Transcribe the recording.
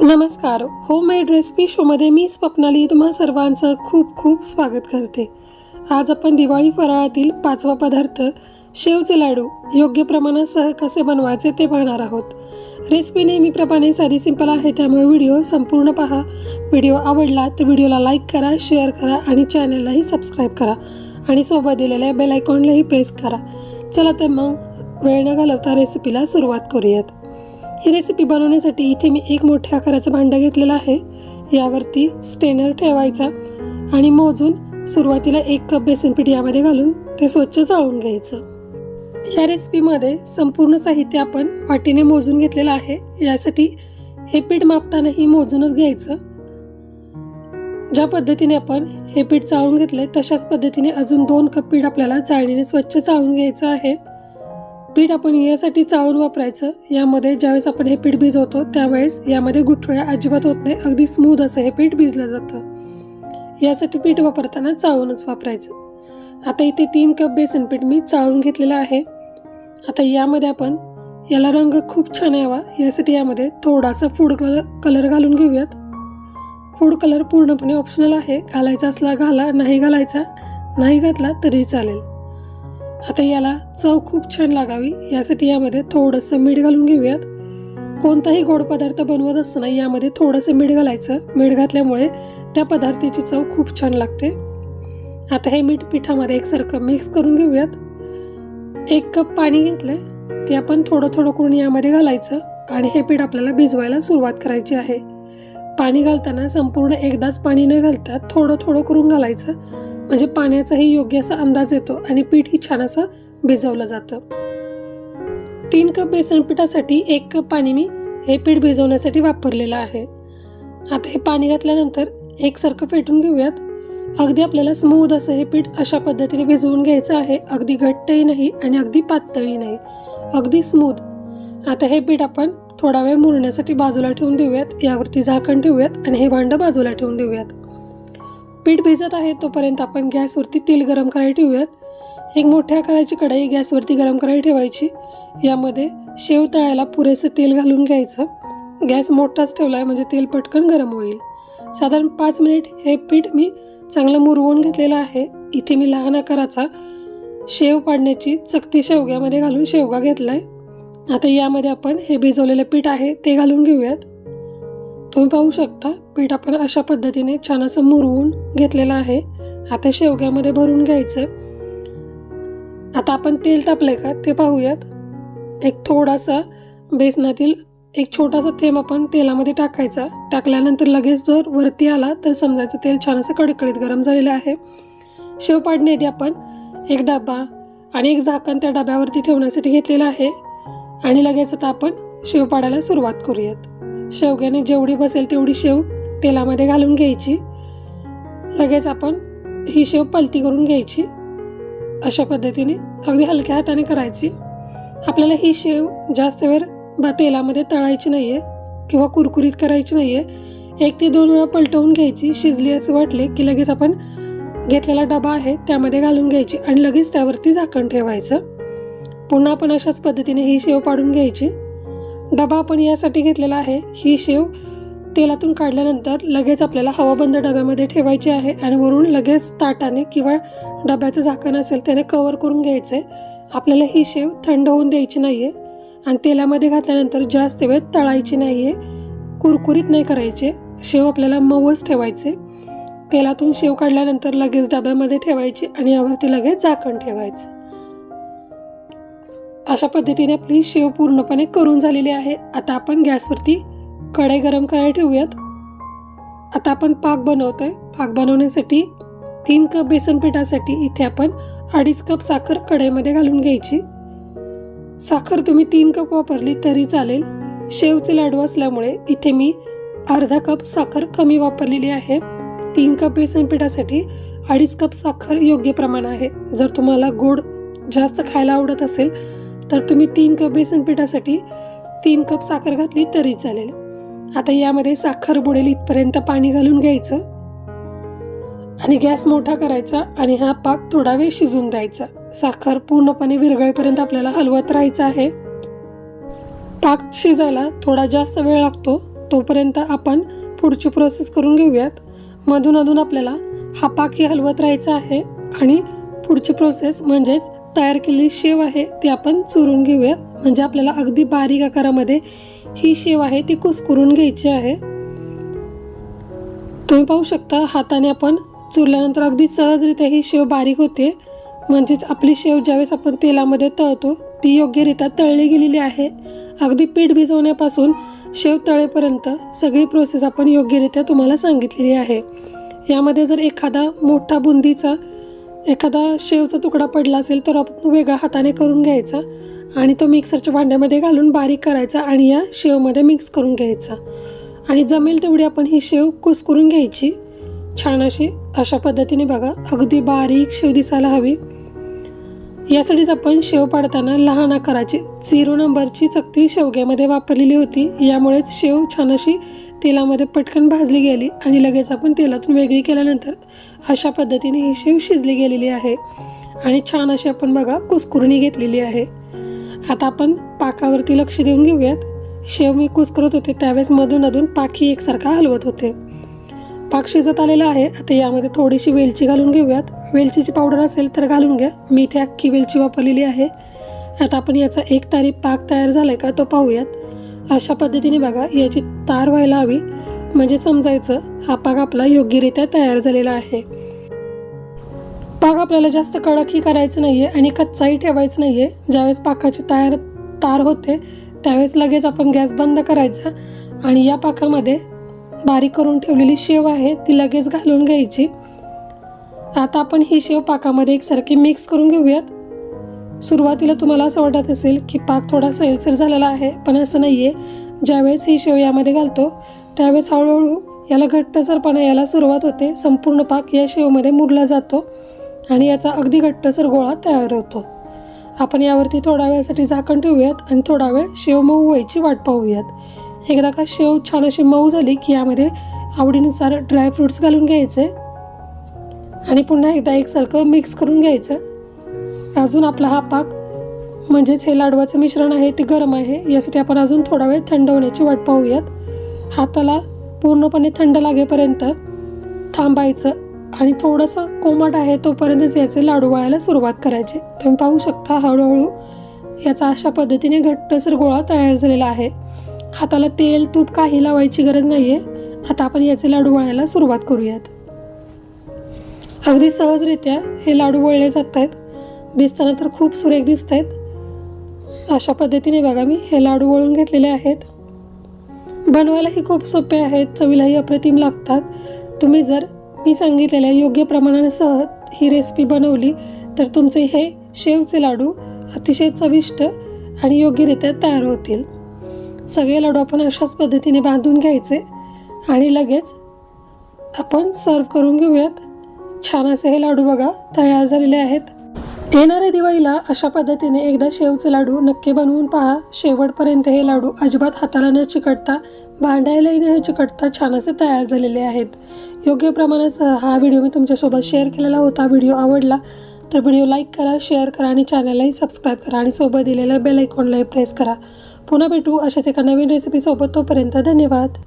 नमस्कार. Homemade recipe शोमध्ये मी स्वप्नाली तुम्हा सर्वांचं खूप खूप स्वागत करते. आज आपण दिवाळी फराळातील पाचवा पदार्थ शेवचे लाडू योग्य प्रमाणासह कसे बनवायचे ते पाहणार आहोत. रेसिपी नेहमीप्रमाणे साधी सिंपल आहे त्यामुळे व्हिडिओ संपूर्ण पहा. व्हिडिओ आवडला तर व्हिडिओला लाईक करा शेअर करा आणि चॅनललाही सबस्क्राईब करा आणि सोबत दिलेल्या बेल आयकॉनलाही प्रेस करा. चला तर मग वेळ न घालवता रेसिपीला सुरुवात करूयात. ही रेसिपी बनवण्यासाठी इथे मी एक मोठ्या आकाराचं भांडं घेतलेलं आहे. यावरती स्टेनर ठेवायचा आणि मोजून सुरुवातीला एक कप बेसन पीठ यामध्ये घालून ते स्वच्छ चाळून घ्यायचं. या रेसिपीमध्ये संपूर्ण साहित्य आपण वाटीने मोजून घेतलेलं आहे. यासाठी हे पीठ मापतानाही मोजूनच घ्यायचं. ज्या पद्धतीने आपण हे पीठ चाळून घेतले तशाच पद्धतीने अजून दोन कप पीठ आपल्याला चाळणीने स्वच्छ चाळून घ्यायचं आहे. पीठ आपण यासाठी चाळून वापरायचं. यामध्ये ज्यावेळेस आपण हे पीठ भिजवतो त्यावेळेस यामध्ये गुठळ्या अजिबात होत नाही. अगदी स्मूथ असं हे पीठ भिजलं जातं. यासाठी पीठ वापरताना चाळूनच वापरायचं. आता इथे तीन कप बेसन पीठ मी चाळून घेतलेलं आहे. आता यामध्ये आपण याला रंग खूप छान यावा. यासाठी यामध्ये थोडासा फूड कलर कलर घालून घेऊयात. फूड कलर पूर्णपणे ऑप्शनल आहे. घालायचा असला घाला नाही घालायचा नाही घातला तरी चालेल. आता याला चव खूप छान लागावी यासाठी यामध्ये थोडंसं मीठ घालून घेऊयात. कोणताही गोड पदार्थ बनवत असताना यामध्ये थोडंसं मीठ घालायचं. मीठ घातल्यामुळे त्या पदार्थाची चव खूप छान लागते. आता हे मीठ पिठामध्ये एकसारखं मिक्स करून घेऊयात. एक कप पाणी घेतलं ते आपण थोडं थोडं करून यामध्ये घालायचं आणि हे पीठ आपल्याला भिजवायला सुरुवात करायची आहे. पाणी घालताना संपूर्ण एकदाच पाणी न घालता थोडं थोडं करून घालायचं. म्हणजे पाण्याचाही योग्य असा अंदाज येतो आणि पीठही छान असं भिजवलं जातं. तीन कप बेसन पिठासाठी एक कप पाणी मी हे पीठ भिजवण्यासाठी वापरलेलं आहे. आता हे पाणी घातल्यानंतर एकसारखं फेटून घेऊयात. अगदी आपल्याला स्मूद असं हे पीठ अशा पद्धतीने भिजवून घ्यायचं आहे. अगदी घट्टही नाही आणि अगदी पातळही नाही. अगदी स्मूद आता हे पीठ आपण थोडा वेळ मुरण्यासाठी बाजूला ठेवून देऊयात. यावरती झाकण ठेवूयात आणि हे भांडं बाजूला ठेवून देऊयात. पीठ भिजत आहे तोपर्यंत आपण गॅसवरती तेल गरम करायला ठेवूयात. एक मोठ्या आकाराची कढई गॅसवरती गरम करायला ठेवायची. यामध्ये शेव तळायला पुरेसं तेल घालून घ्यायचं. गॅस मोठाच ठेवला आहे म्हणजे तेल पटकन गरम होईल. साधारण पाच मिनिट हे पीठ मी चांगलं मुरवून घेतलेलं आहे. इथे मी लहान आकाराचा शेव पाडण्याची चकती शेवग्यामध्ये घालून शेवगा घेतला आहे आता यामध्ये आपण हे भिजवलेलं पीठ आहे ते घालून घेऊयात. तुम्ही पाहू शकता पीठ आपण अशा पद्धतीने छान असं मुरवून घेतलेलं आहे. आता शेवग्यामध्ये भरून घ्यायचं. आता आपण तेल तापलंय का ते पाहूयात. एक थोडासा बेसनातील एक छोटासा थेंब आपण तेलामध्ये टाकायचा. टाकल्यानंतर लगेच जर वरती आला तर समजायचं तेल छान असं कडकडीत गरम झालेलं आहे. शेव पाडण्याआधी आपण एक डबा आणि एक झाकण त्या डब्यावरती ठेवण्यासाठी घेतलेलं आहे. आणि लगेच आता आपण शेव पाडायला सुरुवात करूयात. शेवग्याने जेवढी बसेल तेवढी शेव तेलामध्ये घालून घ्यायची. लगेच आपण ही शेव पलती करून घ्यायची. अशा पद्धतीने अगदी हलक्या हाताने करायची. आपल्याला ही शेव जास्त वेळ बा तेलामध्ये तळायची नाही आहे किंवा कुरकुरीत करायची नाही आहे एक ते दोन वेळा पलटवून घ्यायची. शिजली असं वाटले की लगेच आपण घेतलेला डबा आहे त्यामध्ये घालून घ्यायची आणि लगेच त्यावरती झाकण ठेवायचं. पुन्हा आपण अशाच पद्धतीने ही शेव पाडून घ्यायची. डबा आपण यासाठी घेतलेला आहे. ही शेव तेलातून काढल्यानंतर लगेच आपल्याला हवाबंद डब्यामध्ये ठेवायची आहे आणि वरून लगेच ताटाने किंवा डब्याचं झाकण असेल त्याने कवर करून घ्यायचं आहे आपल्याला ही शेव थंड होऊन द्यायची नाही आहे आणि तेलामध्ये घातल्यानंतर जास्त वेळ तळायची नाही आहे कुरकुरीत नाही करायचे. शेव आपल्याला मऊच ठेवायचे. तेलातून शेव काढल्यानंतर लगेच डब्यामध्ये ठेवायची आणि यावरती लगेच झाकण ठेवायचं. अशा पद्धतीने आपली शेव पूर्णपणे करून झालेली आहे. आता आपण गॅसवरती कढई गरम करायला ठेवूयात. आता आपण पाक बनवतोय. पाक बनवण्यासाठी तीन कप बेसन पिठासाठी इथे आपण अडीच कप साखर कढईमध्ये घालून घ्यायची. साखर तुम्ही तीन कप वापरली तरी चालेल. शेवचे लाडू असल्यामुळे इथे मी अर्धा कप साखर कमी वापरलेली आहे. तीन कप बेसन पिठासाठी अडीच कप साखर योग्य प्रमाण आहे. जर तुम्हाला गोड जास्त खायला आवडत असेल तर तुम्ही तीन कप बेसन पिठासाठी तीन कप साखर घातली तरी चालेल. आता यामध्ये साखर बुडेल इथपर्यंत पाणी घालून घ्यायचं. आणि गॅस मोठा करायचा आणि हा पाक थोडा वेळ शिजून द्यायचा. साखर पूर्णपणे विरघळेपर्यंत आपल्याला हलवत राहायचं आहे. पाक शिजायला थोडा जास्त वेळ लागतो. तोपर्यंत आपण पुढची प्रोसेस करून घेऊयात. मधून अधून आपल्याला हा पाकही हलवत राहायचा आहे. आणि पुढची प्रोसेस म्हणजेच तयार केलेली शेव आहे ती आपण चुरून घेऊयात म्हणजे आपल्याला अगदी बारीक आकारामध्ये ही शेव आहे ती कुसकुरून घ्यायची आहे. तुम्ही पाहू शकता हाताने आपण चुरल्यानंतर अगदी सहजरित्या ही शेव बारीक होते. म्हणजेच आपली शेव ज्यावेळेस आपण तेलामध्ये तळतो ती योग्यरित्या तळली गेलेली आहे. अगदी पीठ भिजवण्यापासून शेव तळेपर्यंत सगळी प्रोसेस आपण योग्यरित्या तुम्हाला सांगितलेली आहे. यामध्ये जर एखादा मोठा बुंदीचा एखादा शेवचा तुकडा पडला असेल तर आपण वेगळा हाताने करून घ्यायचा आणि तो मिक्सरच्या भांड्यामध्ये घालून बारीक करायचा आणि या शेवमध्ये मिक्स करून घ्यायचा. आणि जमेल तेवढी आपण ही शेव कुस्करून घ्यायची. छान अशी अशा पद्धतीने बघा अगदी बारीक शेव दिसायला हवी. यासाठीच आपण शेव पाडताना लहान आकाराची झिरो नंबरची चकती शेवग्यामध्ये वापरलेली होती. यामुळेच शेव छान अशी तेलामध्ये पटकन भाजली गेली आणि लगेच आपण तेलातून वेगळी केल्यानंतर अशा पद्धतीने ही शेव शिजली गेलेली आहे. आणि छान अशी आपण बघा कुसकुरणी घेतलेली आहे. आता आपण पाकावरती लक्ष देऊन घेऊयात. शेव मी कुसकरत होते त्यावेळेस मधून अधून पाखी एकसारखा हलवत होते. पाक शिजत आलेला आहे. आता यामध्ये थोडीशी वेलची घालून घेऊयात. वेलचीची पावडर असेल तर घालून घ्या. मी इथे अख्खी वेलची वापरलेली आहे. आता आपण याचा एक तारी पाक तयार झालाय का तो पाहूयात. अशा पद्धतीने बघा याची तार व्हायला हवी. म्हणजे समजायचं हा पाक आपला योग्यरित्या तयार झालेला आहे. पाक आपल्याला जास्त कडकही करायचं नाही आहे आणि कच्चाही ठेवायचं आहे ज्यावेळेस पाकाची तयार तार होते त्यावेळेस लगेच आपण गॅस बंद करायचा आणि या पाकामध्ये बारीक करून ठेवलेली शेव आहे ती लगेच घालून घ्यायची. आता आपण ही शेव पाकामध्ये एकसारखी मिक्स करून घेऊयात. सुरुवातीला तुम्हाला असं वाटत असेल की पाक थोडा सैलसर झालेला आहे पण असं नाही आहे ज्यावेळेस ही शेव यामध्ये घालतो त्यावेळेस हळूहळू याला घट्टसरपणा याला सुरुवात होते. संपूर्ण पाक या शेवमध्ये मुरला जातो आणि याचा अगदी घट्टसर गोळा तयार होतो. आपण यावरती थोडा वेळासाठी झाकण ठेवूयात आणि थोडा वेळ शेव मऊ व्हायची वाट पाहूयात. एकदा का शेव छान अशी मऊ झाली की यामध्ये आवडीनुसार ड्रायफ्रुट्स घालून घ्यायचे आणि पुन्हा एकदा एकसारखं मिक्स करून घ्यायचं. अजून आपला हा पाक म्हणजेच हे लाडवाचं मिश्रण आहे ते गरम आहे. यासाठी आपण अजून थोडा वेळ थंड होण्याची वाट पाहूयात. हाताला पूर्णपणे थंड लागेपर्यंत थांबायचं आणि थोडंसं कोमट आहे तोपर्यंतच याचे लाडू वळायला सुरुवात करायची. तुम्ही पाहू शकता हळूहळू याचा अशा पद्धतीने घट्टसर गोळा तयार झालेला आहे. हाताला तेल तूप काही लावायची गरज नाही आहे आता आपण याचे लाडू वळायला सुरुवात करूयात. अगदी सहजरित्या हे लाडू वळले जात आहेत दिसताना तर खूप सुरेख दिसत आहेत अशा पद्धतीने बघा मी हे लाडू वळून घेतलेले आहेत. बनवायलाही खूप सोपे आहेत चवीलाही अप्रतिम लागतात. तुम्ही जर मी सांगितलेल्या योग्य प्रमाणासह ही रेसिपी बनवली तर तुमचे हे शेवचे लाडू अतिशय चविष्ट आणि योग्यरित्या तयार होतील. सगळे लाडू आपण अशाच पद्धतीने बांधून घ्यायचे आणि लगेच आपण सर्व करून घेऊयात. छान असे हे लाडू बघा तयार झालेले आहेत. येणाऱ्या दिवाळीला अशा पद्धतीने एकदा शेवचे लाडू नक्की बनवून पहा. शेवटपर्यंत हे लाडू अजिबात हाताला न चिकटता भांडायलाही न चिकटता छान असे तयार झालेले आहेत. योग्य प्रमाणासह हा व्हिडिओ मी तुमच्यासोबत शेअर केलेला होता. व्हिडिओ आवडला तर व्हिडिओ लाईक करा शेअर करा आणि चॅनललाही सबस्क्राईब करा आणि सोबत दिलेल्या बेल आयकॉनलाही प्रेस करा. पुन्हा भेटू अशाच एका नवीन रेसिपीसोबत तोपर्यंत धन्यवाद.